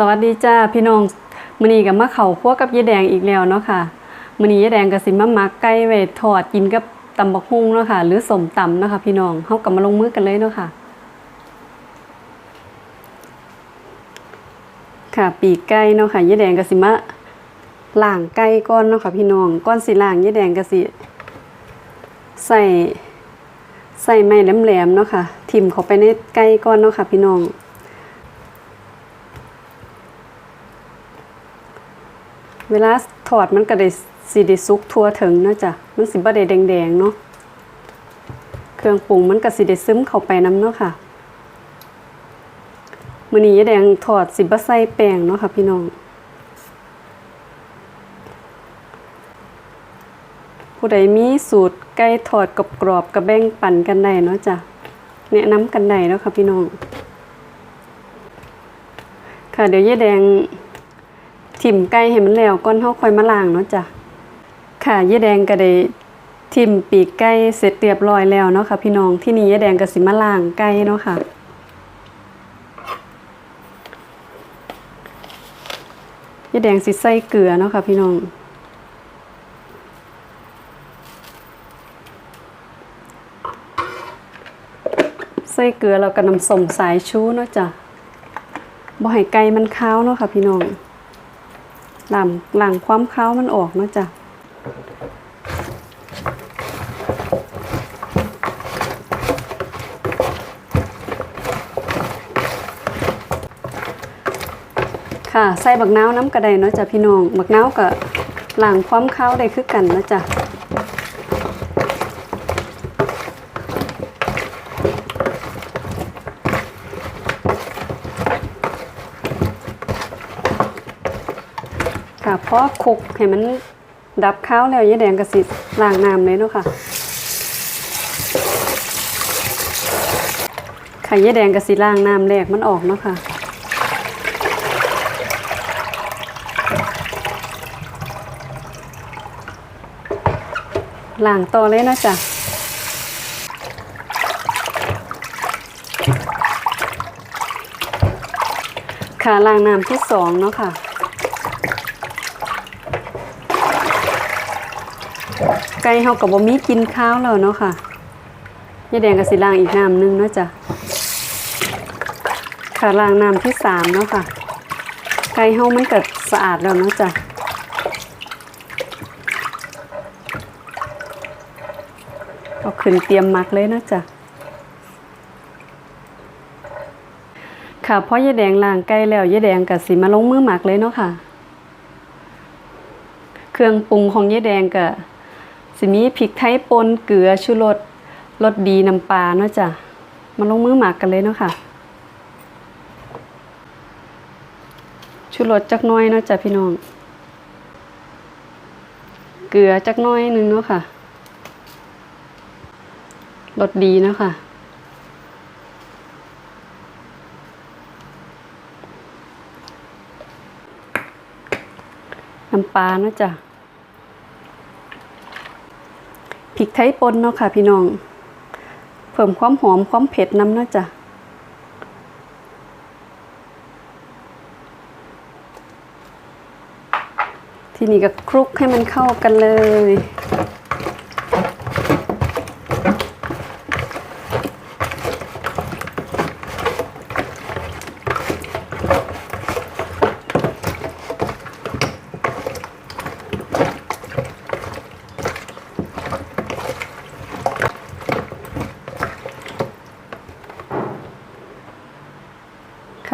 สวัสดีจ้าพี่น้องมื้อนี้ก็มาเข้าครัวกับยายแดงอีกแล้วเนาะค่ะมื้อนี้ยายแดงก็สิมามักไก่ไว้ทอดกินกับตำบักหุ่งเนาะค่ะ หรือสมตำเนาะค่ะพี่น้องเฮาก็มาลงมือกันเลยเนาะค่ะ ค่ะปีกไก่เนาะค่ะยายแดงก็สิมาล้างไก่ก่อนเนาะค่ะพี่น้องก่อนสิล้างยายแดงก็สิใส่ใส่ไม้แหลมๆเนาะค่ะ ทิ่มเข้าไปในไก่ก่อนเนาะค่ะ พี่น้อง เวลาถอดมันก็ได้สิได้สุกทั่วถึงเนาะจ้ะมันสิบ่ได้แดงๆเนาะเครื่องปรุงมันก็สิได้ซึมเข้าไปนํเนาะค่ะมื้อนี้ยายแดงถอดสิบ่ใส่แป้งเนาะค่ะพี่น้องผู้ใดมีสูตรไก่ทอดกรอบๆก็แบ่งปั่นกันได้เนาะจ้ะแนะนำกันได้เนาะค่ะพี่น้อง ค่ะเดี๋ยวยายแดง ทิมไก่ให้มันแล้วก่อนเฮาค่อยมาล้างเนาะจ้ะค่ะยายแดงก็ได้ทิ่มปีกไก่เสร็จเรียบร้อยแล้วเนาะค่ะพี่น้องที่นี่ยายแดงก็สิมาล้างไก่เนาะค่ะยายแดงสิใส่เกลือเนาะค่ะพี่น้องใส่เกลือแล้วก็น้ำส้มสายชูเนาะจ้ะบ่ให้ไก่มันคาวเนาะค่ะพี่น้อง หลังหลังความเขาวมันออกนะจ๊ะค่ะใส่บักนาวน้ำกระไดเนาะจ้ะพี่น้องบักนาวกับหลังความเข้าวได้คือกันนะจ๊ะ ค่ะเพราะคลุกให้มันดับข้าวแล้วยายแดงกระสิล้างน้ำเลยเนาะค่ะค่ยายแดงกระสิล้างน้ำแรกมันออกเนาะค่ะล้างต่อเลยนะจ๊ะค่ะล้างน้ำที่สองเนาะค่ะ ไก่เฮากับบ่มีกินข้าวแล้วเนาะค่ะยายแดงก็สิล้างอีกน้ำหนึงเนาะจ้ะค่ะล้างน้ำที่สามเนาะค่ะ ไก่เฮามันก็สะอาดแล้วเนาะจ้ะเอาขึ้นเตรียมหมักเลยเนาะจ้ะค่ะเพราะยายแดงล้างไก่แล้วยายแดงก็สิมาลงมือหมักเลยเนาะค่ะ เครื่องปรุงของยายแดงก็ สิมีพริกไทยป่นเกลือชูรสรสดีน้ำปลาเนาะจ้ะมาลงมือหมักกันเลยเนาะค่ะชูรสจักน้อยเนาะจ้ะพี่น้อง เกลือจักน้อยหนึงเนาะค่ะรสดีเนาะค่ะน้ำปลาเนาะจ้ะ พริกไทยป่นเนาะค่ะพี่น้อง เพิ่มความหอมความเผ็ดน้ำเนาะจ้ะทีนี้ก็คลุกให้มันเข้ากันเลย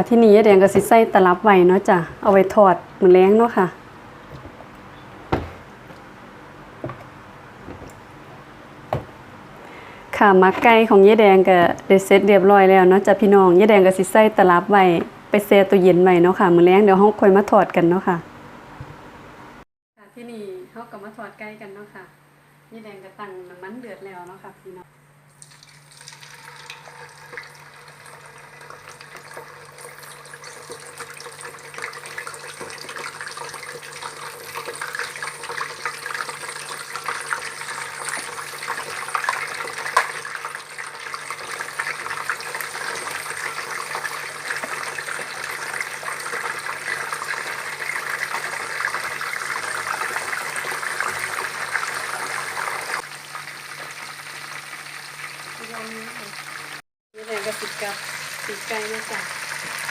ค่ะ ที่นี่ยายแดงก็สิใส่ตลับไว้เนาะจ้ะเอาไว้ทอดมือแลงเนาะค่ะค่ะมักไก่ของยายแดงก็ได้เสร็จเรียบร้อยแล้วเนาะจ้ะพี่น้องยายแดงก็สิใส่ตลับไว้ไปแช่ตู้เย็นไว้เนาะค่ะมื้อแลงเดี๋ยวเฮาค่อยมาทอดกันเนาะค่ะค่ะที่นี่เฮาก็มาทอดไก่กันเนาะค่ะยายแดงก็ตั้งน้ำมันเดือดแล้วเนาะค่ะพี่น้อง ค สิ กับปีกไก่นะจ๊ะ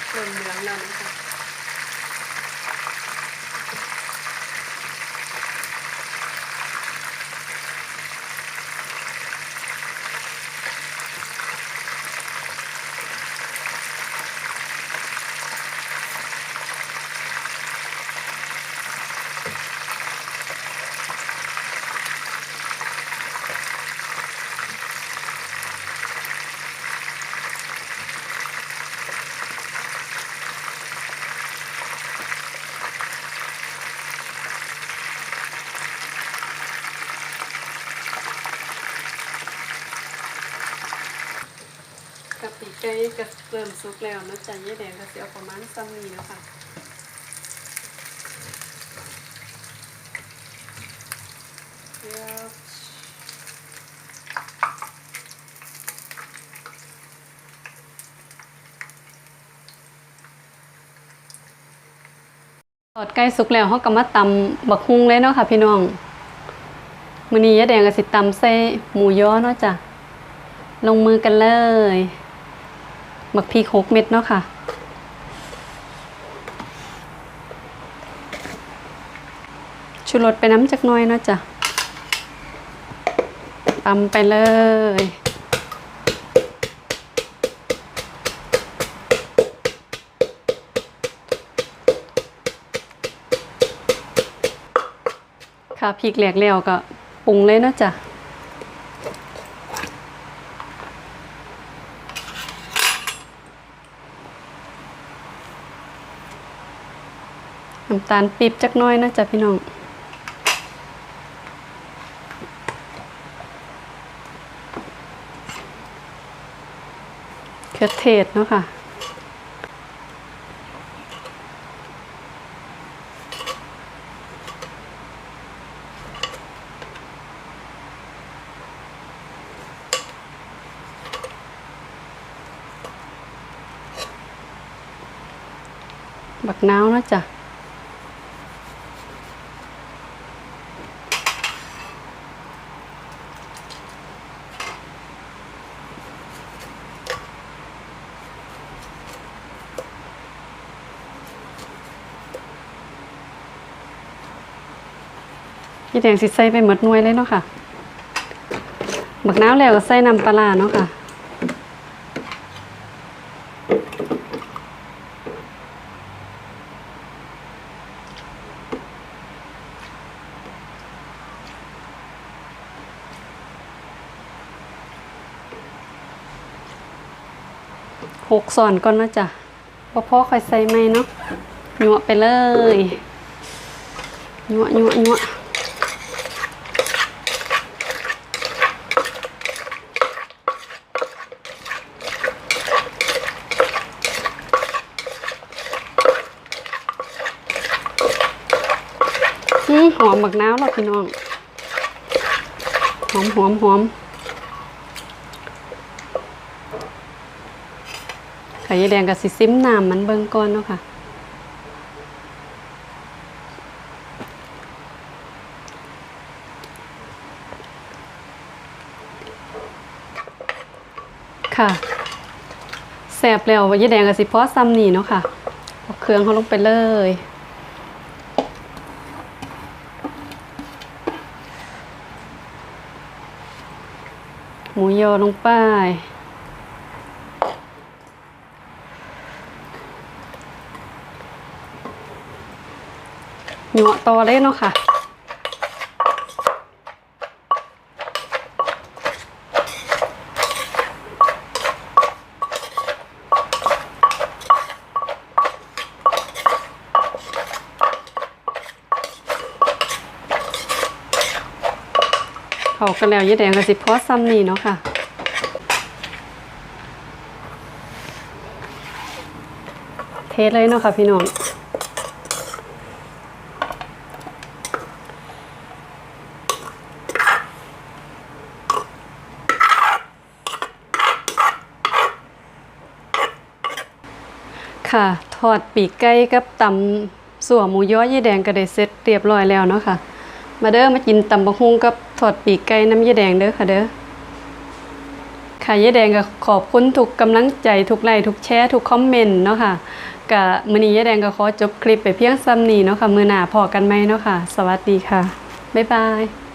เริ่มเหลืองแล้วนะคะ ปีกไก่ก็เริ่มสุกแล้วนะจ๊ะยายแดงก็สิเอาประมาณซ้ำนี้นะคะเดี๋ยวทอดไก่สุกแล้วเขาก็มาตำบักฮุงเลยเนาะค่ะ พี่น้องมื้อนี้ยาแดงก็สิตำใส่หมูย้อเนาะจ้ะลงมือกันเลย มักพริกหกเม็ดเนาะค่ะ ชูรสไปน้ำจักน้อยเนาะจ้ะตำไปเลยค่ะพริกแหลกแล้วก็ปรุงเลยเนาะจ้ะ น้ำตาลปี๊บจักน้อยนะจ๊ะพี่น้อง เครือเทศเนาะค่ะบักนาวนาะจ้ะ พี่แดงสิใส่ไปหมดหน่วยเลยเนาะค่ะบักน้าแล้วก็ใส่น้ำปลาเนาะค่ะหกส่อนก่อนนะจ๊ะพอพ่อค่อยใส่ไหมเนาะหยวไปเลยหยวหยวหยวอืมหอม บักน้าวแล้วพี่น้อง หอมหอมหอมไข่แดงกับสิซิมน้ำมันเบิ่งก่อนเนาะค่ะค่ะแสบแล้วยายแดงกับสิพอซ้ำนี่เนาะค่ะเอาเครื่องเขาลงไปเลย หมูย อลงไป หยวต่อเลยเนาะค่ะเขากันแล้วยายแดงกับสิพอซ้ำนี่เนาะค่ะ เทเลยเนาะค่ะพี่น้องค่ะ ทอดปีกไก่กับตำสัวหมูย้อยยายแดงก็ได้เสร็จเรียบร้อยแล้วเนาะค่ะ มาเด้อมากินตำบักฮุงกับทอดปีกไก่น้ำยายแดงเด้อค่ะเด้อ ค่ะยายแดงก็ขอบคุณทุกกำลังใจทุกไลค์ทุกแชร์ทุกคอมเมนต์เนาะค่ะกะมือนี้ยายแดงก็ขอจบคลิปไปเพียงซ้ำนี้เนาะค่ะมือหน้าพอกันไหมเนาะค่ะ สวัสดีค่ะ บ๊ายบาย